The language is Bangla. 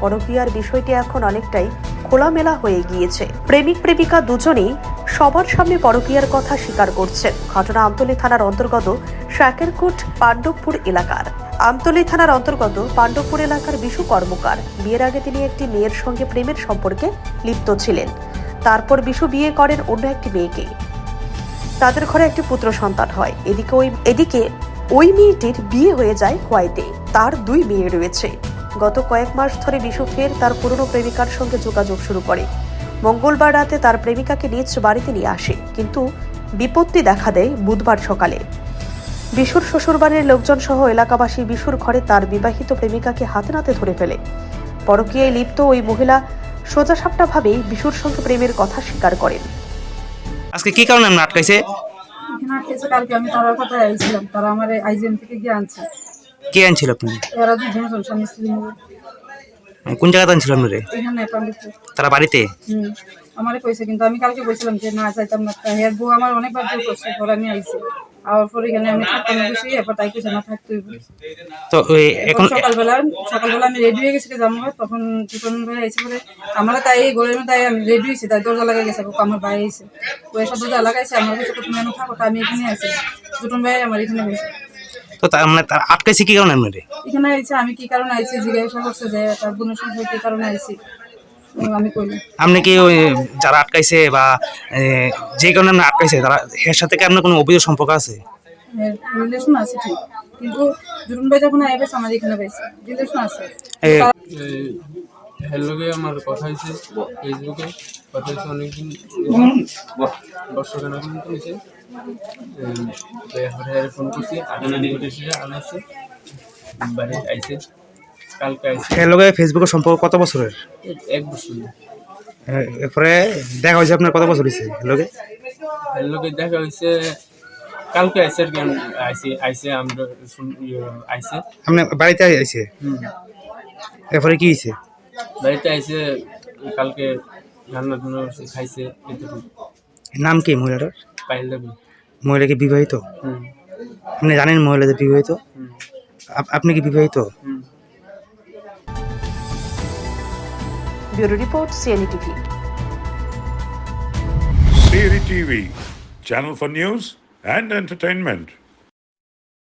পরকীয়ার বিষয়টি এখন অনেকটাই খোলামেলা হয়ে গিয়েছে। প্রেমিক প্রেমিকা দুজনেই সবার সামনে পরকীয়ার কথা স্বীকার করছেন। ঘটনা আমতলী থানার অন্তর্গত শাকেরকোট, পাণ্ডবপুর এলাকার। আমতলী থানার অন্তর্গত পাণ্ডবপুর এলাকার বিশু কর্মকার। বিয়ের আগে তিনি একটি মেয়ের সঙ্গে প্রেমের সম্পর্কে লিপ্ত ছিলেন। তারপর বিশু বিয়ে করেন অন্য একটি মেয়েকে। তাদের ঘরে একটি পুত্র সন্তান হয়। এদিকে ওই এদিকে ওই মেয়েটির বিয়ে হয়ে যায় কোয়াইতে। তার দুই মেয়ে রয়েছে। গত কয়েক মাস ধরে বিশু ফের তার পুরনো প্রেমিকার সঙ্গে যোগাযোগ শুরু করে। মঙ্গলবার রাতে তার প্রেমিকাকে নিজ বাড়িতে নিয়ে আসে কিন্তু বিপত্তি দেখা দেয় বুধবার সকালে। বিশুর শ্বশুরবাড়ির লোকজন সহ এলাকাবাসী বিশুর ঘরে তার বিবাহিত প্রেমিকাকে হাতে নাতে ধরে ফেলে। পরকীয়ায় লিপ্ত ওই মহিলা সোজাসাপটা ভাবেই বিশুর সঙ্গে প্রেমের কথা স্বীকার করেন। আজকে কি কারণে আমরা আটকাইছে? এখানে আটকেছে কালকে আমি তারার কথায় আইছিলাম তারা আমার আইজিএম থেকে গিয়ে আনছে। কে আনছিল আপনি এরা দুজন স্বামী স্ত্রী মিলে। কোন জায়গাতে আনছিল আপনারে এখানে তারা বাড়িতে? হুম আমারে কইছে কিন্তু আমি কালকে বলছিলাম যে না চাইতাম না। তা হের বউ আমার অনেকবার জোর করছে পরে আমি আইছি। আর পরে এখানে আমি থাকতাম না বেশি এরপর তাই কইছে না থাকতে হইব। তো ওই এখন এখন সকালবেলা সকালবেলা আমি রেডি হয়ে গেছি যাব তখন টিফন ভাই এসে পরে আমরা তাই এই ঘরের মধ্যে তাই আমি রেডি হয়েছি তাই দরজা লাগাই গেছে আমার ভাই এসে ও এসব দরজা লাগাইছে আমার কাছে তুমি এনে থাকো তা আমি এখানে আছি। দুটন ভাই আমার এখানে হয়েছে তো তার মানে তার আটকাইছে কি কারণে মেরে এখানে আইছে আমি কি কারণে আইছি জিজ্ঞাসা করছে যে তার বোনের সঙ্গে কি কারণে আইছি। উম, আমি কইলাম। আপনি কি ওই যারা আটকাইছে বা যে কারণে আপনি আটকাইছে তারা এর সাথে কি আপনার কোনো অভিযোগ সম্পর্ক আছে? রিলেশন আছে ঠিক। কিন্তু জুরুন ভাই যখন আইবে এখানে পাইছে। রিলেশন আছে। হ্যালোকে আমার কথা হয়েছে ফেসবুকে কথা হয়েছে অনেকদিন। বর্ষখানা পর্যন্ত হয়েছে এরপরে ফোন করছি আনাইছে বাড়ি আইছে কালকে আইছে। এর লগে ফেসবুকের সম্পর্ক কত বছরের? এক- বছর। এরপরে দেখা হয়েছে আপনার কত বছর হয়েছে লগে হ্যালোকে দেখা হয়েছে কালকে আইছে আর কি আমি আইছে আইছে আমরা ইয়ে, আইছে। আপনি বাড়িতে আইছে? হুম। এরপরে কি হয়েছে? বাড়িতে আইছে কালকে রান্না টান্না করছে, খাইছে এটুকু নাম কি মহিলাটার? পাইল দেবে। মহিলা কি বিবাহিত? হুম। আপনি জানেন মহিলা যে বিবাহিত? আপনি কি বিবাহিত? Bureau report CNE TV. Siri TV, channel for news and entertainment.